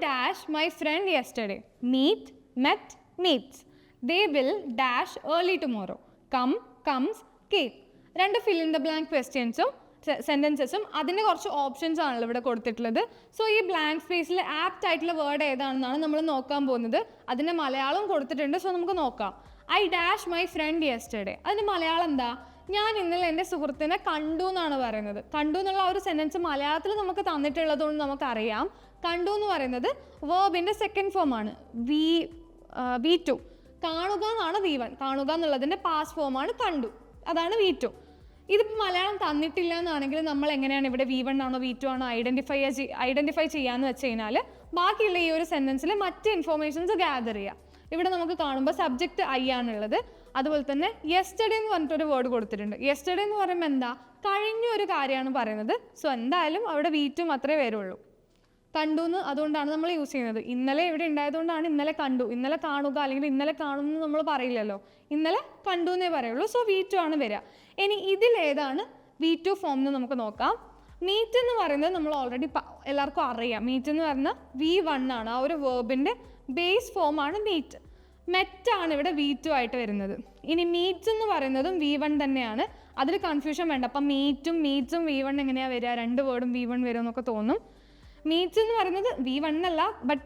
dash my friend yesterday. Meet, met, meets. They will dash early tomorrow. Come, comes, came. രണ്ട് ഫിൽ in the blank ക്വസ്റ്റ്യൻസും സെന്റൻസസും അതിന്റെ കുറച്ച് options ആണല്ലോ ഇവിടെ കൊടുത്തിട്ടുള്ളത് സോ ഈ ബ്ലാങ്ക് സ്പേസിൽ ആപ്റ്റ് ആയിട്ടുള്ള വേർഡ് ഏതാണെന്നാണ് നമ്മൾ നോക്കാൻ പോകുന്നത് അതിന്റെ മലയാളം കൊടുത്തിട്ടുണ്ട് സോ നമുക്ക് നോക്കാം I dash my friend yesterday അതിന് മലയാളം എന്താ ഞാൻ ഇന്നലെ എന്റെ സുഹൃത്തിനെ കണ്ടു എന്നാണ് പറയുന്നത്. കണ്ടു എന്നുള്ള ഒരു സെന്റൻസ് മലയാളത്തിൽ നമുക്ക് തന്നിട്ടുള്ളത് കൊണ്ട് നമുക്കറിയാം. കണ്ടു എന്ന് പറയുന്നത് വേർബിന്റെ സെക്കൻഡ് ഫോം ആണ്. വി വി ടു കാണുക എന്നാണ് വി വൺ കാണുക എന്നുള്ളതിന്റെ പാസ് ഫോമാണ് കണ്ടു. അതാണ് വി ടു ഇതിപ്പോൾ മലയാളം തന്നിട്ടില്ല എന്നാണെങ്കിൽ നമ്മൾ എങ്ങനെയാണ് ഇവിടെ വി വൺ ആണോ വി ടു ആണോ ഐഡന്റിഫൈ ഐഡന്റിഫൈ ചെയ്യാന്ന് വെച്ച് കഴിഞ്ഞാൽ ബാക്കിയുള്ള ഈ ഒരു സെന്റൻസിൽ മറ്റ് ഇൻഫോർമേഷൻസ് ഗ്യാദർ ചെയ്യാം. ഇവിടെ നമുക്ക് കാണുമ്പോൾ സബ്ജക്റ്റ് ഐ ആണുള്ളത്. അതുപോലെ തന്നെ യെസ്റ്റഡേ എന്ന് പറഞ്ഞിട്ടൊരു വേർഡ് കൊടുത്തിട്ടുണ്ട്. യെസ്റ്റഡേ എന്ന് പറയുമ്പോൾ എന്താ? കഴിഞ്ഞ ഒരു കാര്യമാണ് പറയുന്നത്. സോ എന്തായാലും അവിടെ വീറ്റും അത്രേ വരുള്ളൂ. കണ്ടു എന്ന് അതുകൊണ്ടാണ് നമ്മൾ യൂസ് ചെയ്യുന്നത്. ഇന്നലെ ഇവിടെ ഉണ്ടായതുകൊണ്ടാണ് ഇന്നലെ കണ്ടു. ഇന്നലെ കാണുക അല്ലെങ്കിൽ ഇന്നലെ കാണുമെന്ന് നമ്മൾ പറയില്ലല്ലോ. ഇന്നലെ കണ്ടു എന്നേ പറയുള്ളൂ. സോ വി ആണ് വരിക. ഇനി ഇതിലേതാണ് വി ടു ഫോം എന്ന് നമുക്ക് നോക്കാം. മീറ്റ് എന്ന് പറയുന്നത് നമ്മൾ ഓൾറെഡി എല്ലാവർക്കും അറിയാം. മീറ്റ് എന്ന് പറയുന്നത് വി വൺ ആണ്. ആ ഒരു വേർബിന്റെ ബേസ് ഫോമാണ് മീറ്റ് മെറ്റാണ് ഇവിടെ വി ടു ആയിട്ട് വരുന്നത്. ഇനി മീറ്റ്സ് എന്ന് പറയുന്നതും വി വൺ തന്നെയാണ്. അതിൽ കൺഫ്യൂഷൻ വേണ്ട. അപ്പം മീറ്റും മീറ്റ്സും വി വൺ എങ്ങനെയാണ് വരിക? രണ്ട് വേർഡും വി വൺ വരും എന്നൊക്കെ തോന്നും. മീറ്റ്സ് എന്ന് പറയുന്നത് വി വൺ അല്ല ബട്ട്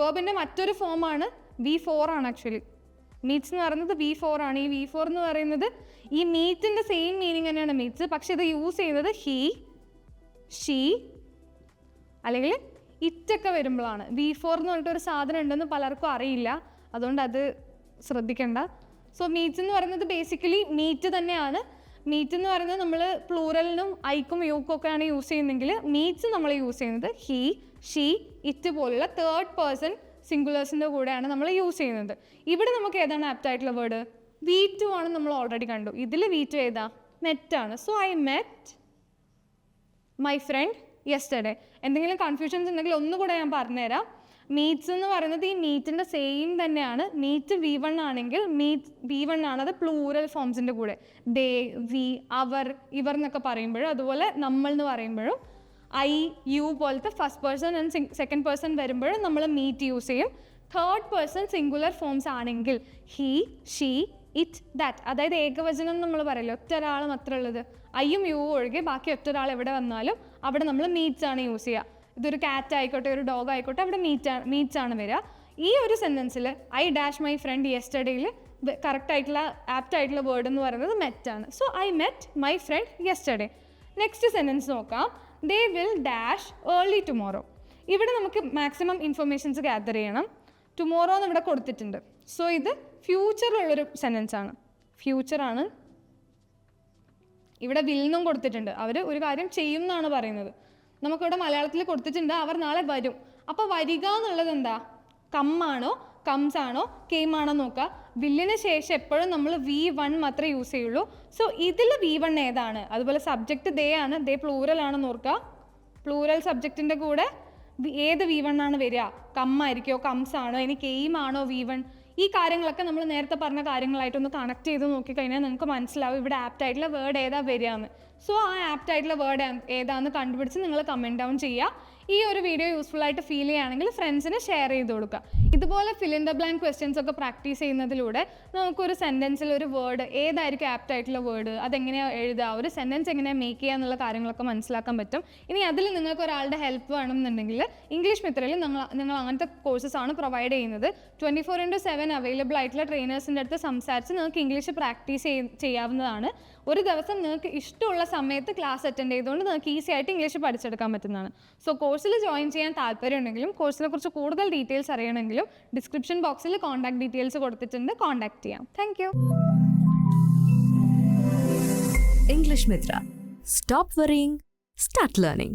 വേർബിന്റെ മറ്റൊരു ഫോമാണ് വി ഫോർ ആണ് ആക്ച്വലി മീറ്റ്സ് എന്ന് പറയുന്നത് വി ഫോർ ആണ്. ഈ വി ഫോർ എന്ന് പറയുന്നത് ഈ മീറ്റിന്റെ സെയിം മീനിങ് തന്നെയാണ് മീറ്റ്സ് പക്ഷെ ഇത് യൂസ് ചെയ്യുന്നത് ഹീ ഷീ അല്ലെങ്കിൽ ഇറ്റൊക്കെ വരുമ്പോഴാണ്. വി ഫോർ എന്ന് പറഞ്ഞിട്ട് ഒരു സാധനം ഉണ്ടെന്ന് പലർക്കും അറിയില്ല. അതുകൊണ്ട് അത് ശ്രദ്ധിക്കേണ്ട. സോ മീറ്റ് എന്ന് പറയുന്നത് ബേസിക്കലി മീറ്റ് തന്നെയാണ്. മീറ്റ് എന്ന് പറയുന്നത് നമ്മൾ പ്ലൂറലിനും ഐക്കും യൂക്കും ഒക്കെയാണ് യൂസ് ചെയ്യുന്നതെങ്കിൽ മീറ്റ്സ് നമ്മൾ യൂസ് ചെയ്യുന്നത് ഹീ ഷീ ഇറ്റ് പോലുള്ള തേർഡ് പേഴ്സൺ സിംഗുലേഴ്സിന്റെ കൂടെയാണ് നമ്മൾ യൂസ് ചെയ്യുന്നത്. ഇവിടെ നമുക്ക് ഏതാണ് ആപ്റ്റ് ആയിട്ടുള്ള വേർഡ് വി ടു ആണ് നമ്മൾ ഓൾറെഡി കണ്ടു. ഇതിൽ വി ടു ഏതാ? മെറ്റാണ് so I met my friend yesterday എന്തെങ്കിലും കൺഫ്യൂഷൻസ് ഉണ്ടെങ്കിൽ ഒന്നുകൂടെ ഞാൻ പറഞ്ഞുതരാം. മീറ്റ്സ് എന്ന് പറയുന്നത് ഈ മീറ്റിന്റെ സെയിം തന്നെയാണ്. മീറ്റ് വി വൺ ആണെങ്കിൽ മീറ്റ് വി വൺ ആണ് അത് പ്ലൂറൽ ഫോംസിന്റെ കൂടെ. ദേ വി അവർ ഇവർ എന്നൊക്കെ പറയുമ്പോഴും അതുപോലെ നമ്മൾ എന്ന് പറയുമ്പോഴും ഐ യു പോലത്തെ first person and second person വരുമ്പോഴും നമ്മൾ മീറ്റ് യൂസ് ചെയ്യും. തേർഡ് പേഴ്സൺ സിംഗുലർ ഫോംസ് ആണെങ്കിൽ ഹീ ഷീ ഇറ്റ് ദാറ്റ് അതായത് ഏകവചനം നമ്മൾ പറയില്ല ഒറ്റ ഒരാൾ മാത്രമേ ഉള്ളത്. ഐയും യു ഒഴികെ ബാക്കി ഒറ്റ ഒരാൾ എവിടെ വന്നാലും അവിടെ നമ്മൾ മീറ്റ്സ് ആണ് യൂസ് ചെയ്യുക. ഇതൊരു കാറ്റ് ആയിക്കോട്ടെ ഒരു ഡോഗ് ആയിക്കോട്ടെ അവിടെ മീറ്റ് മീറ്റ്സ് ആണ് വരിക. ഈ ഒരു സെന്റൻസിൽ ഐ ഡാഷ് മൈ ഫ്രണ്ട് യെസ്റ്റർഡേയിൽ കറക്റ്റ് ആയിട്ടുള്ള ആപ്റ്റ് ആയിട്ടുള്ള വേർഡ് എന്ന് പറയുന്നത് മെറ്റ് ആണ്. So I met my friend yesterday next sentence നോക്കാം. They will dash early tomorrow ഇവിടെ നമുക്ക് മാക്സിമം ഇൻഫർമേഷൻസ് ഗ്യാദർ ചെയ്യണം. ടുമോറോ എന്ന് ഇവിടെ കൊടുത്തിട്ടുണ്ട്. സോ ഇത് ഫ്യൂച്ചറിലുള്ളൊരു സെന്റൻസ് ആണ്. ഫ്യൂച്ചറാണ് ഇവിടെ വിൽന്നും കൊടുത്തിട്ടുണ്ട്. അവർ ഒരു കാര്യം ചെയ്യും എന്നാണ് പറയുന്നത്. നമുക്കിവിടെ മലയാളത്തിൽ കൊടുത്തിട്ടുണ്ട് അവർ നാളെ വരും. അപ്പോൾ വരിക എന്നുള്ളത് എന്താ? കമ്മാണോ കംസ് ആണോ കെയിം ആണോ നോക്കുക. വില്ലിന് ശേഷം എപ്പോഴും നമ്മൾ വി വൺ മാത്രമേ യൂസ് ചെയ്യുള്ളൂ. സോ ഇതിൽ വി വൺ ഏതാണ്? അതുപോലെ സബ്ജക്റ്റ് ദേ ആണ്. ദേ പ്ലൂറൽ ആണെന്ന് ഓർക്കുക. പ്ലൂറൽ സബ്ജക്റ്റിന്റെ കൂടെ ഏത് വി വൺ ആണ് വരിക? കമ്മായിരിക്കോ കംസ് ആണോ ഇനി കെയിം ആണോ വി വൺ ഈ കാര്യങ്ങളൊക്കെ നമ്മൾ നേരത്തെ പറഞ്ഞ കാര്യങ്ങളായിട്ടൊന്ന് കണക്ട് ചെയ്ത് നോക്കിക്കഴിഞ്ഞാൽ നിങ്ങൾക്ക് മനസ്സിലാവും ഇവിടെ ആപ്റ്റ് ആയിട്ടുള്ള വേർഡ് ഏതാ വരികയെന്ന്. സോ ആ ആപ്റ്റ് ആയിട്ടുള്ള വേർഡ് ഏതാണെന്ന് കണ്ടുപിടിച്ച് നിങ്ങൾ കമന്റ് ഡൗൺ ചെയ്യുക. ഈ ഒരു വീഡിയോ യൂസ്ഫുൾ ആയിട്ട് ഫീൽ ചെയ്യുകയാണെങ്കിൽ ഫ്രണ്ട്സിന് ഷെയർ ചെയ്ത് കൊടുക്കുക. ഇതുപോലെ fill in the blank questions ഒക്കെ പ്രാക്ടീസ് ചെയ്യുന്നതിലൂടെ നമുക്കൊരു സെന്റൻസിൽ ഒരു വേർഡ് ഏതായിരിക്കും ആപ്റ്റ് ആയിട്ടുള്ള വേർഡ് അതെങ്ങനെയാണ് എഴുതുക ഒരു സെന്റൻസ് എങ്ങനെയാണ് മേക്ക് ചെയ്യുക എന്നുള്ള കാര്യങ്ങളൊക്കെ മനസ്സിലാക്കാൻ പറ്റും. ഇനി അതിൽ നിങ്ങൾക്ക് ഒരാളുടെ ഹെൽപ്പ് വേണമെന്നുണ്ടെങ്കിൽ ഇംഗ്ലീഷ് മിത്രയിൽ നിങ്ങൾ നിങ്ങൾ അങ്ങനത്തെ കോഴ്സസ് ആണ് പ്രൊവൈഡ് ചെയ്യുന്നത്. Twenty four into seven available ആയിട്ടുള്ള ട്രെയിനേഴ്സിന്റെ അടുത്ത് സംസാരിച്ച് നിങ്ങൾക്ക് ഇംഗ്ലീഷ് പ്രാക്ടീസ് ചെയ്യാവുന്നതാണ്. ഒരു ദിവസം നിങ്ങൾക്ക് ഇഷ്ടമുള്ള സമയത്ത് ക്ലാസ് അറ്റൻഡ് ചെയ്തുകൊണ്ട് നിങ്ങൾക്ക് ഈസി ആയിട്ട് ഇംഗ്ലീഷ് പഠിച്ചെടുക്കാൻ പറ്റുന്നതാണ്. സോ കോഴ്സിൽ ജോയിൻ ചെയ്യാൻ താല്പര്യമുണ്ടെങ്കിലും കോഴ്സിനെ കുറിച്ച് കൂടുതൽ ഡീറ്റെയിൽസ് അറിയണമെങ്കിലും ഡിസ്ക്രിപ്ഷൻ ബോക്സിൽ കോൺടാക്ട് ഡീറ്റെയിൽസ് കൊടുത്തിട്ടുണ്ട്. കോൺടാക്ട് ചെയ്യാം. Thank you English Mitra stop worrying start learning.